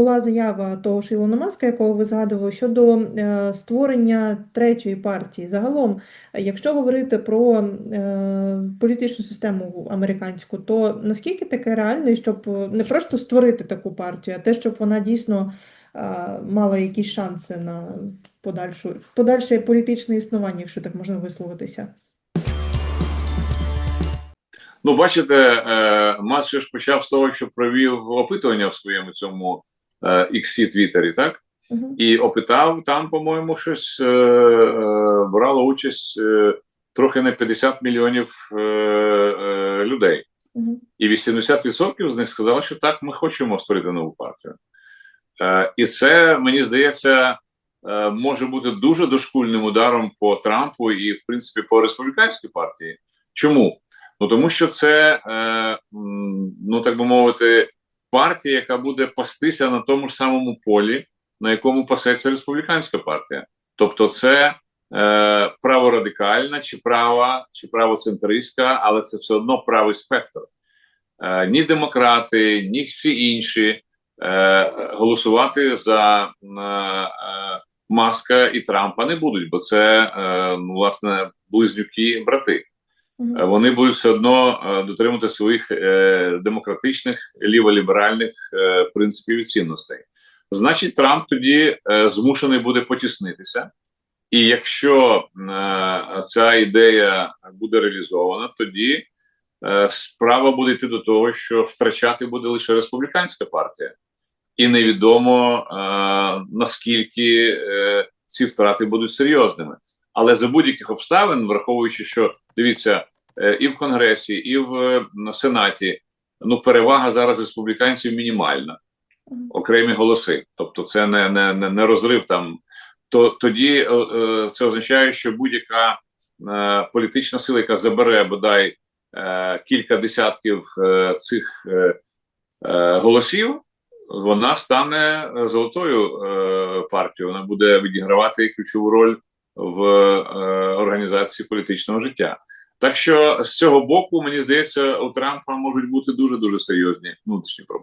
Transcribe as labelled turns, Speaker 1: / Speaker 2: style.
Speaker 1: була заява того ж Ілона Маска, якого ви згадували, щодо е, створення третьої партії. Загалом, якщо говорити про е, політичну систему американську, то наскільки таке реально, щоб е, не просто створити таку партію, а те, щоб вона дійсно мала якісь шанси на подальшу, подальше політичне існування, якщо так можна висловитися?
Speaker 2: Ну, бачите, ще ж почав з того, що провів опитування в своєму цьому е, XC Твіттері, так?
Speaker 1: Угу.
Speaker 2: І опитав там, по-моєму, щось е, е, брало участь е, трохи не 50 мільйонів е, е, людей.
Speaker 1: Угу.
Speaker 2: І 80% з них сказали, що так, ми хочемо створити нову партію. Е, і це, мені здається, е, може бути дуже дошкульним ударом по Трампу і, в принципі, по республіканській партії. Чому? Ну тому що це, е, ну так би мовити, партія, яка буде пастися на тому ж самому полі, на якому пасеться республіканська партія. Тобто, це е, праворадикальна, чи права, чи правоцентристська, але це все одно правий спектр. Е, ні демократи, ні всі інші е, голосувати за е, е, Маска і Трампа не будуть, бо це е, ну, власне близнюки брати. Е, Вони будуть все одно е, дотримувати своїх е, демократичних ліволіберальних принципів і цінностей. Значить, Трамп тоді змушений буде потіснитися. І якщо ця ідея буде реалізована, тоді справа буде йти до того, що втрачати буде лише республіканська партія, і невідомо наскільки ці втрати будуть серйозними. Але за будь-яких обставин, враховуючи, що дивіться, і в Конгресі, і в е, Сенаті ну перевага зараз республіканців мінімальна, окремі голоси. Тобто, це не, не, не, розрив там. То тоді е, е, це означає, що будь-яка е, політична сила, яка забере бодай е, кілька десятків е, цих е, е, голосів, вона стане е, золотою е, партією. Вона буде відігравати ключову роль в е, організації політичного життя. Так що з цього боку, мені здається, у Трампа можуть бути дуже дуже серйозні внутрішні проблеми.